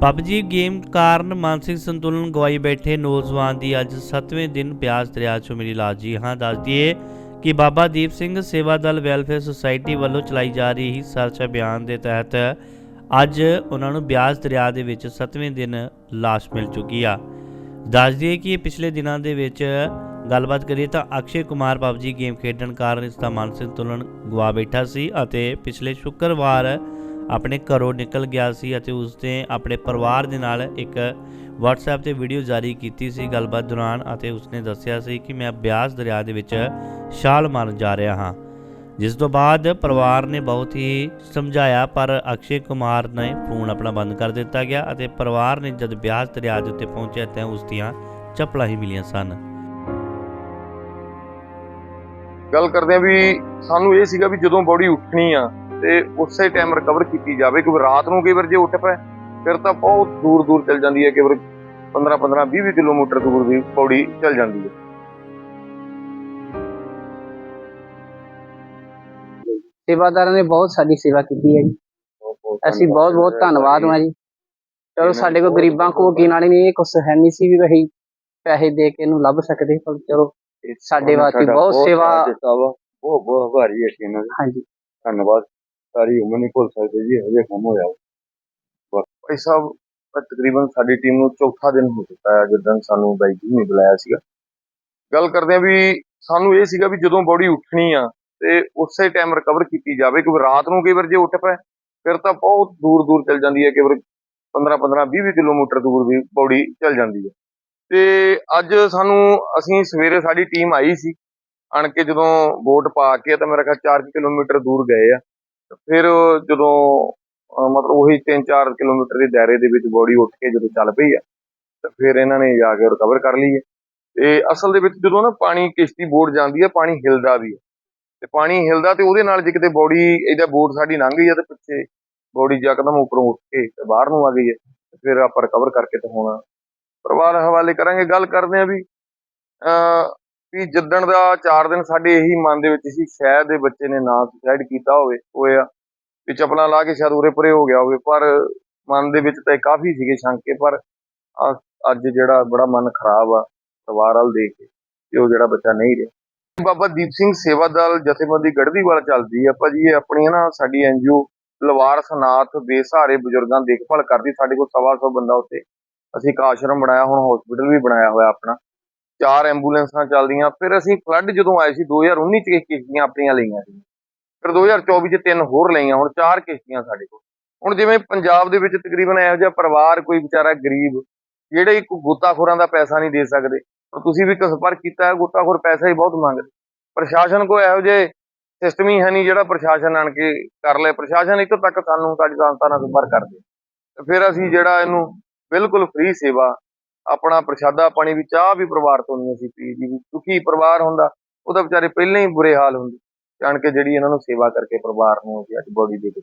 PUBG game ਕਾਰਨ ਮਾਨਸਿਕ ਸੰਤੁਲਨ ਗਵਾਈ ਬੈਠੇ ਨੌਜਵਾਨ ਦੀ ਅੱਜ 7ਵੇਂ ਦਿਨ ਬਿਆਸ ਦਰਿਆ 'ਚੋਂ ਮਿਲੀ ਲਾਸ਼। ਜੀ ਹਾਂ, ਦੱਸ ਦਈਏ ਕਿ ਬਾਬਾ ਦੀਪ ਸਿੰਘ ਸੇਵਾ ਦਲ ਵੈਲਫੇਅਰ ਸੁਸਾਇਟੀ ਵੱਲੋਂ ਚਲਾਈ ਜਾ ਰਹੀ ਸਰਚ ਅਭਿਆਨ ਦੇ ਤਹਿਤ। ਅੱਜ ਉਹਨਾਂ ਨੂੰ ਬਿਆਸ ਦਰਿਆ ਦੇ ਵਿੱਚ 7ਵੇਂ ਦਿਨ ਲਾਸ਼ ਮਿਲ ਚੁੱਕੀ ਆ। ਦੱਸ ਦਈਏ ਕਿ ਪਿਛਲੇ ਦਿਨਾਂ ਦੇ ਵਿੱਚ ਗੱਲਬਾਤ ਕਰੀਏ ਤਾਂ ਅਕਸ਼ੇ ਕੁਮਾਰ ਪਬਜੀ ਗੇਮ ਖੇਡਣ ਕਾਰਨ ਇਸ ਦਾ ਮਾਨਸਿਕ ਸੰਤੁਲਨ ਗਵਾ ਬੈਠਾ ਸੀ ਅਤੇ ਪਿਛਲੇ ਸ਼ੁੱਕਰਵਾਰ ਆਪਣੇ ਘਰੋਂ ਨਿਕਲ ਗਿਆ ਸੀ ਅਤੇ ਉਸਨੇ ਆਪਣੇ ਪਰਿਵਾਰ ਦੇ ਨਾਲ ਇੱਕ WhatsApp ਤੇ ਵੀਡੀਓ ਜਾਰੀ ਕੀਤੀ ਸੀ ਗੱਲਬਾਤ ਦੌਰਾਨ ਅਤੇ ਉਸਨੇ ਦੱਸਿਆ ਸੀ ਕਿ ਮੈਂ ਬਿਆਸ ਦਰਿਆ ਦੇ ਵਿੱਚ ਛਾਲ ਮਾਰਨ ਜਾ ਰਿਹਾ ਹਾਂ। ਜਿਸ ਤੋਂ ਬਾਅਦ ਪਰਿਵਾਰ ਨੇ ਬਹੁਤ ਹੀ ਸਮਝਾਇਆ, ਪਰ ਅਕਸ਼ੇ ਕੁਮਾਰ ਨੇ ਫੋਨ ਆਪਣਾ ਬੰਦ ਕਰ ਦਿੱਤਾ ਗਿਆ ਅਤੇ ਪਰਿਵਾਰ ਨੇ ਜਦ ਬਿਆਸ ਦਰਿਆ ਦੇ ਉੱਤੇ ਪਹੁੰਚਿਆ ਤਾਂ ਉਸ ਦੀਆਂ ਚੱਪਲਾਂ ਹੀ ਮਿਲੀਆਂ ਸਨ। ਗੱਲ ਕਰਦੇ ਆ ਵੀ ਸਾਨੂੰ ਇਹ ਸੀਗਾ ਵੀ ਜਦੋਂ ਬੋਡੀ ਉੱਠਣੀ ਆ ਤੇ ਉਸੇ ਟਾਈਮ ਰਿਕਵਰ ਕੀਤੀ ਜਾਵੇ ਕਿਉਂਕਿ ਰਾਤ ਨੂੰ ਕਈ ਵਾਰ ਜੇ ਉੱਠ ਪਏ ਫਿਰ ਤਾਂ ਬਹੁਤ ਦੂਰ ਦੂਰ ਚਲ ਜਾਂਦੀ ਹੈ ਕਈ ਵਾਰ 15 15 20 20 ਕਿਲੋਮੀਟਰ ਦੂਰ ਵੀ ਬੋਡੀ ਚਲ ਜਾਂਦੀ ਹੈ। ਸੇਵਾਦਾਰਾਂ ਨੇ ਬਹੁਤ ਸਾਡੀ ਸੇਵਾ ਕੀਤੀ ਹੈ ਜੀ। ਅਸੀਂ ਬਹੁਤ ਬਹੁਤ ਧੰਨਵਾਦ ਹਾਂ ਜੀ। ਚਲੋ ਸਾਡੇ ਕੋਲ ਗਰੀਬਾਂ ਕੋਲ ਕੀ ਨਾਲ ਨਹੀਂ ਇਹ ਕੁਛ ਹੈ ਨਹੀਂ ਸੀ ਵੀ ਅਸੀਂ ਪੈਸੇ ਦੇ ਕੇ ਇਹਨੂੰ ਲੱਭ ਸਕਦੇ ਪਰ ਚਲੋ ਸਾਡੇ ਵਾਸਤੇ ਬਹੁਤ ਸੇਵਾ ਬਹੁਤ ਬਹੁਤ ਆਭਾਰੀ ਹੈ ਇਹਨਾਂ ਦੇ। ਹਾਂਜੀ। ਧੰਨਵਾਦ। ਸਾਰੀ ਉਮਰ ਨਹੀਂ ਭੁੱਲ ਸਕਦੇ ਜੀ, ਇਹੋ ਜਿਹਾ ਕੰਮ ਹੋਇਆ ਭਾਈ ਸਾਹਿਬ ਤਕਰੀਬਨ ਸਾਡੀ ਟੀਮ ਨੂੰ ਚੌਥਾ ਦਿਨ ਹੋ ਚੁੱਕਾ ਹੈ, ਜਦੋਂ ਸਾਨੂੰ ਬਾਈ ਜੀ ਨੇ ਬੁਲਾਇਆ ਸੀਗਾ। ਗੱਲ ਕਰਦੇ ਆ ਵੀ ਸਾਨੂੰ ਇਹ ਸੀਗਾ ਵੀ ਜਦੋਂ ਬੋਡੀ ਉੱਠਣੀ ਆ, ਤੇ ਉਸੇ ਟਾਈਮ ਰਿਕਵਰ ਕੀਤੀ ਜਾਵੇ, ਕਿਉਂਕਿ ਰਾਤ ਨੂੰ ਕਈ ਵਾਰ ਜੇ ਉੱਠ ਪਏ, ਫਿਰ ਤਾਂ ਬਹੁਤ ਦੂਰ ਦੂਰ ਚਲ ਜਾਂਦੀ ਹੈ, ਕਈ ਵਾਰ 15 15 20 20 ਕਿਲੋਮੀਟਰ ਦੂਰ ਵੀ ਬੋਡੀ ਚਲ ਜਾਂਦੀ ਹੈ। ਤੇ ਅੱਜ ਸਾਨੂੰ, ਅਸੀਂ ਸਵੇਰੇ ਸਾਡੀ ਟੀਮ ਆਈ ਸੀ, ਆਣ ਕੇ ਜਦੋਂ ਵੋਟ ਪਾ ਕੇ, ਤਾਂ ਮੇਰਾ ਖਿਆਲ 4 ਕਿਲੋਮੀਟਰ ਦੂਰ ਗਏ ਆ। ਫਿਰ ਜਦੋਂ ਮਤਲਬ ਉਹੀ 3-4 ਕਿਲੋਮੀਟਰ ਦੇ ਦਾਇਰੇ ਦੇ ਵਿੱਚ ਬੋਡੀ ਉੱਠ ਕੇ ਜਦੋਂ ਚੱਲ ਪਈ ਆ, ਤੇ ਫਿਰ ਇਹਨਾਂ ਨੇ ਜਾ ਕੇ ਰਿਕਵਰ ਕਰ ਲਈ ਹੈ ਤੇ ਅਸਲ ਦੇ ਵਿੱਚ ਜਦੋਂ ਨਾ ਪਾਣੀ ਕਿਸ਼ਤੀ ਬੋਰਡ ਜਾਂਦੀ ਹੈ ਪਾਣੀ ਹਿਲਦਾ ਵੀ ਹੈ ਤੇ ਪਾਣੀ ਹਿਲਦਾ ਤੇ ਉਹਦੇ ਨਾਲ ਜੇ ਕਿਤੇ ਬੋਡੀ ਇਹਦਾ ਬੋਰਡ ਸਾਡੀ ਲੰਘ ਗਈ ਆ ਤੇ ਪਿੱਛੇ ਬੋਡੀ ਯਕਦਮ ਉੱਪਰੋਂ ਉੱਠ ਕੇ ਬਾਹਰ ਨੂੰ ਆ ਗਈ ਹੈ ਫਿਰ ਆਪਾਂ ਰਿਕਵਰ ਕਰਕੇ ਤੇ ਹੁਣ ਪਰਿਵਾਰ ਹਵਾਲੇ ਕਰਾਂਗੇ, ਗੱਲ ਕਰਦੇ ਆ ਵੀ ਅਹ ਜਿੱਦਣ ਦਾ 4 ਦਿਨ ਸਾਡੇ ਇਹੀ ਮਨ ਦੇ ਵਿੱਚ ਸੀ ਸ਼ਾਇਦ ਇਹ ਬੱਚੇ ਨੇ ਨਾ ਸੁਸਾਈਡ ਕੀਤਾ ਹੋਵੇ ਹੋਇਆ ਵੀ ਚਪਲਾਂ ਲਾ ਕੇ ਸ਼ਾਇਦ ਉਰੇ ਪਰੇ ਹੋ ਗਿਆ ਹੋਵੇ, ਪਰ ਮਨ ਦੇ ਵਿੱਚ ਤਾਂ ਇਹ ਕਾਫੀ ਸੀਗੇ ਸ਼ੰਕੇ, ਪਰ ਅੱਜ ਜਿਹੜਾ ਬੜਾ ਮਨ ਖਰਾਬ ਆ, ਪਰਿਵਾਰ ਵੱਲ ਦੇਖ ਕੇ ਕਿ ਉਹ ਜਿਹੜਾ ਬੱਚਾ ਨਹੀਂ ਰਿਹਾ। ਬਾਬਾ ਦੀਪ ਸਿੰਘ ਸੇਵਾ ਦਲ ਜਥੇਬੰਦੀ ਗੜ੍ਹਦੀਵਾਲ ਚੱਲਦੀ ਆ, ਭਾਜੀ ਇਹ ਆਪਣੀ ਨਾ ਸਾਡੀ ਐਨਜੀਓ ਲਵਾਰਸ ਨਾਥ ਬੇਸਹਾਰੇ ਬਜ਼ੁਰਗਾਂ ਦੇਖਭਾਲ ਕਰਦੀ, ਸਾਡੇ ਕੋਲ ਸਵਾ ਸੌ ਬੰਦਾ ਉੱਤੇ ਅਸੀਂ ਇੱਕ ਆਸ਼ਰਮ ਬਣਾਇਆ, ਹੁਣ ਹਸਪੀਟਲ ਵੀ ਬਣਾਇਆ ਹੋਇਆ ਆਪਣਾ। ਚਾਰ ਐਂਬੂਲੈਂਸਾਂ ਚੱਲਦੀਆਂ, ਫਿਰ ਅਸੀਂ ਫਲੱਡ ਜਦੋਂ ਆਏ ਸੀ 2019 ਚ ਇਹ ਕਿਸ਼ਤੀਆਂ ਆਪਣੀਆਂ ਲਈਆਂ ਸੀ। ਫਿਰ 2024 ਚ ਤਿੰਨ ਹੋਰ ਲਈਆਂ, ਹੁਣ ਚਾਰ ਕਿਸ਼ਤੀਆਂ ਸਾਡੇ ਕੋਲ। ਹੁਣ ਜਿਵੇਂ ਪੰਜਾਬ ਦੇ ਵਿੱਚ ਤਕਰੀਬਨ ਇਹੋ ਜਿਹਾ ਪਰਿਵਾਰ ਕੋਈ ਵਿਚਾਰਾ ਗਰੀਬ, ਜਿਹੜੇ ਇੱਕ ਗੋਤਾਖੋਰਾਂ ਦਾ ਪੈਸਾ ਨਹੀਂ ਦੇ ਸਕਦੇ, ਹੁਣ ਤੁਸੀਂ ਵੀ ਸੰਪਰਕ ਕੀਤਾ ਹੈ ਗੋਤਾਖੋਰ ਪੈਸਾ ਹੀ ਬਹੁਤ ਮੰਗਦੇ। ਪ੍ਰਸ਼ਾਸਨ ਕੋ ਇਹੋ ਜਿਹੇ ਸਿਸਟਮ ਹੀ ਹੈ ਨਹੀਂ, ਜਿਹੜਾ ਪ੍ਰਸ਼ਾਸਨ ਆਣ ਕੇ ਕਰ ਲੈ। ਪ੍ਰਸ਼ਾਸਨ ਇੱਥੋਂ ਤੱਕ ਸਾਨੂੰ ਸਾਡੀ ਸੰਸਥਾ ਨਾਲ ਸੰਪਰਕ ਕਰਦੇ ਫਿਰ ਅਸੀਂ ਜਿਹੜਾ ਇਹਨੂੰ ਬਿਲਕੁਲ ਫ੍ਰੀ ਸੇਵਾ ਆਪਣਾ ਪ੍ਰਸ਼ਾਦਾ ਪਾਣੀ ਵੀ ਚਾਹ ਵੀ ਪਰਿਵਾਰ ਤੋਂ ਨਹੀਂ ਅਸੀਂ ਪੀ ਦੀ ਦੁਖੀ ਪਰਿਵਾਰ ਹੁੰਦਾ ਉਹਦਾ ਵਿਚਾਰੇ ਪਹਿਲਾਂ ਹੀ ਬੁਰੇ ਹਾਲ ਹੁੰਦੇ। ਜਾਣ ਕੇ ਜਿਹੜੀ ਇਹਨਾਂ ਨੂੰ ਸੇਵਾ ਕਰਕੇ ਪਰਿਵਾਰ ਨੂੰ ਅਸੀਂ ਅੱਜ ਬੋਡੀ ਦੇ ਕੇ